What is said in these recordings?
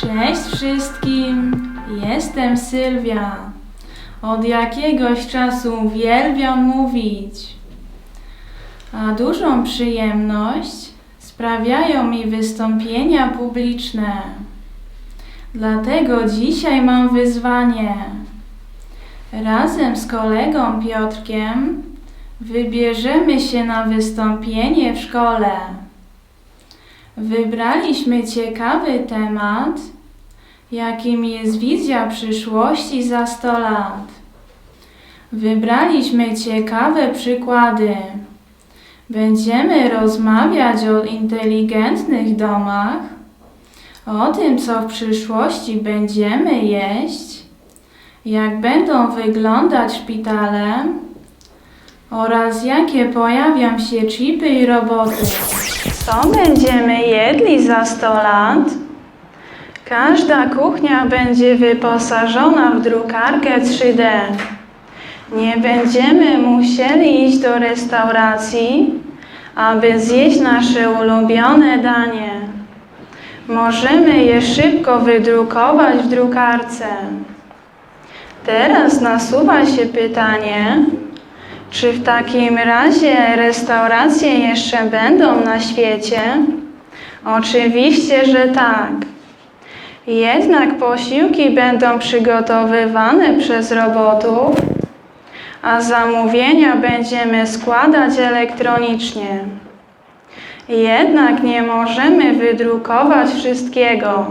Cześć wszystkim, jestem Sylwia. Od jakiegoś czasu uwielbiam mówić, a dużą przyjemność sprawiają mi wystąpienia publiczne. Dlatego dzisiaj mam wyzwanie. Razem z kolegą Piotrkiem wybierzemy się na wystąpienie w szkole. Wybraliśmy ciekawy temat, jakim jest wizja przyszłości za 100 lat. Wybraliśmy ciekawe przykłady. Będziemy rozmawiać o inteligentnych domach, o tym, co w przyszłości będziemy jeść, jak będą wyglądać szpitale oraz jakie pojawią się chipy i roboty. Co będziemy jedli za 100 lat? Każda kuchnia będzie wyposażona w drukarkę 3D. Nie będziemy musieli iść do restauracji, aby zjeść nasze ulubione danie. Możemy je szybko wydrukować w drukarce. Teraz nasuwa się pytanie, czy w takim razie restauracje jeszcze będą na świecie? Oczywiście, że tak. Jednak posiłki będą przygotowywane przez robotów, a zamówienia będziemy składać elektronicznie. Jednak nie możemy wydrukować wszystkiego.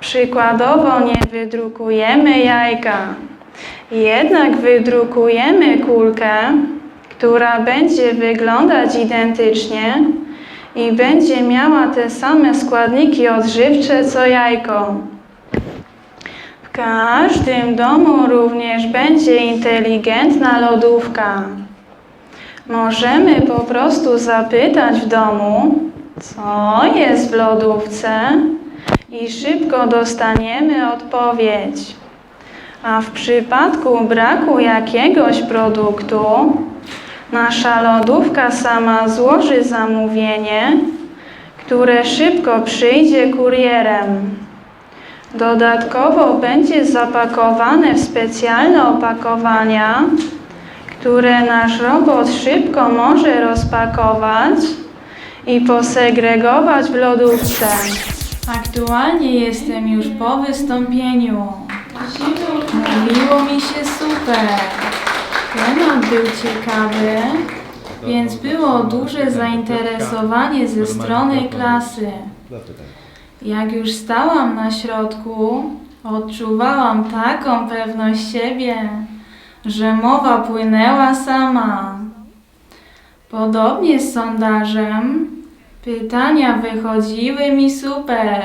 Przykładowo nie wydrukujemy jajka. Jednak wydrukujemy kulkę, która będzie wyglądać identycznie i będzie miała te same składniki odżywcze co jajko. W każdym domu również będzie inteligentna lodówka. Możemy po prostu zapytać w domu, co jest w lodówce i szybko dostaniemy odpowiedź. A w przypadku braku jakiegoś produktu, nasza lodówka sama złoży zamówienie, które szybko przyjdzie kurierem. Dodatkowo będzie zapakowane w specjalne opakowania, które nasz robot szybko może rozpakować i posegregować w lodówce. Aktualnie jestem już po wystąpieniu. Mówiło mi się super. Temat był ciekawy, więc było duże zainteresowanie ze strony klasy. Jak już stałam na środku, odczuwałam taką pewność siebie, że mowa płynęła sama. Podobnie z sondażem, pytania wychodziły mi super.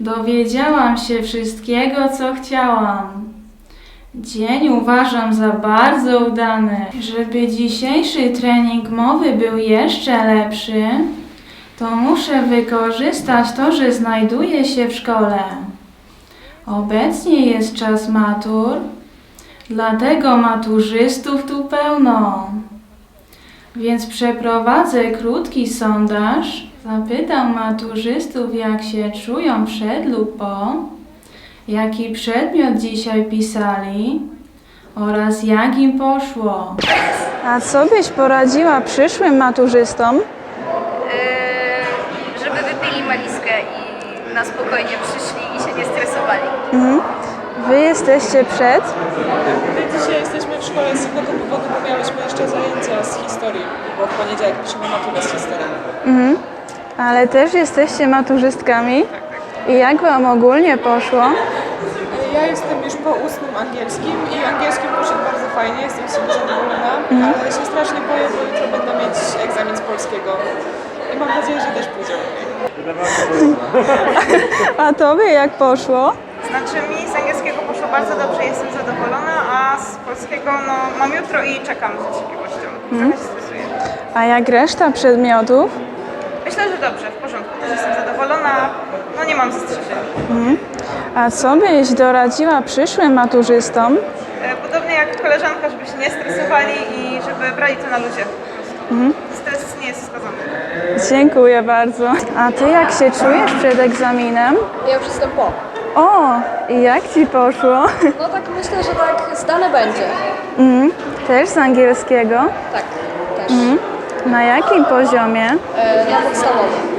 Dowiedziałam się wszystkiego, co chciałam. Dzień uważam za bardzo udany. Żeby dzisiejszy trening mowy był jeszcze lepszy, to muszę wykorzystać to, że znajduję się w szkole. Obecnie jest czas matur, dlatego maturzystów tu pełno. Więc przeprowadzę krótki sondaż, zapytam maturzystów, jak się czują przed lub po, jaki przedmiot dzisiaj pisali oraz jak im poszło. A co byś poradziła przyszłym maturzystom? Yy, żeby wypili maliskę i na spokojnie przyszli i się nie stresowali. Jesteście przed? My dzisiaj jesteśmy w szkole z innego powodu, bo miałyśmy jeszcze zajęcia z historii, bo w poniedziałek piszemy maturę z historii. Ale też jesteście maturzystkami? I jak wam ogólnie poszło? Ja jestem już po ustnym angielskim i angielski poszedł bardzo fajnie, jestem z siebie zadowolona, ale się strasznie boję, bo jutro będę mieć egzamin z polskiego i mam nadzieję, że też pójdzie. A tobie jak poszło? Znaczy mi z angielskiego bardzo dobrze, jestem zadowolona, a z polskiego no, mam jutro i czekam z niecierpliwością. Trochę się stresuję. A jak reszta przedmiotów? Myślę, że dobrze, w porządku, też jestem zadowolona, no nie mam zastrzeżeń. A co byś doradziła przyszłym maturzystom? E, Podobnie jak koleżanka, żeby się nie stresowali i żeby brali to na ludzie po prostu. Stres nie jest wskazany. Dziękuję bardzo. A ty jak się czujesz przed egzaminem? Ja już jestem po. O, i jak ci poszło? No tak myślę, że tak zdane będzie. Mhm. Też z angielskiego? Tak, też. Na jakim poziomie? E, na podstawowym.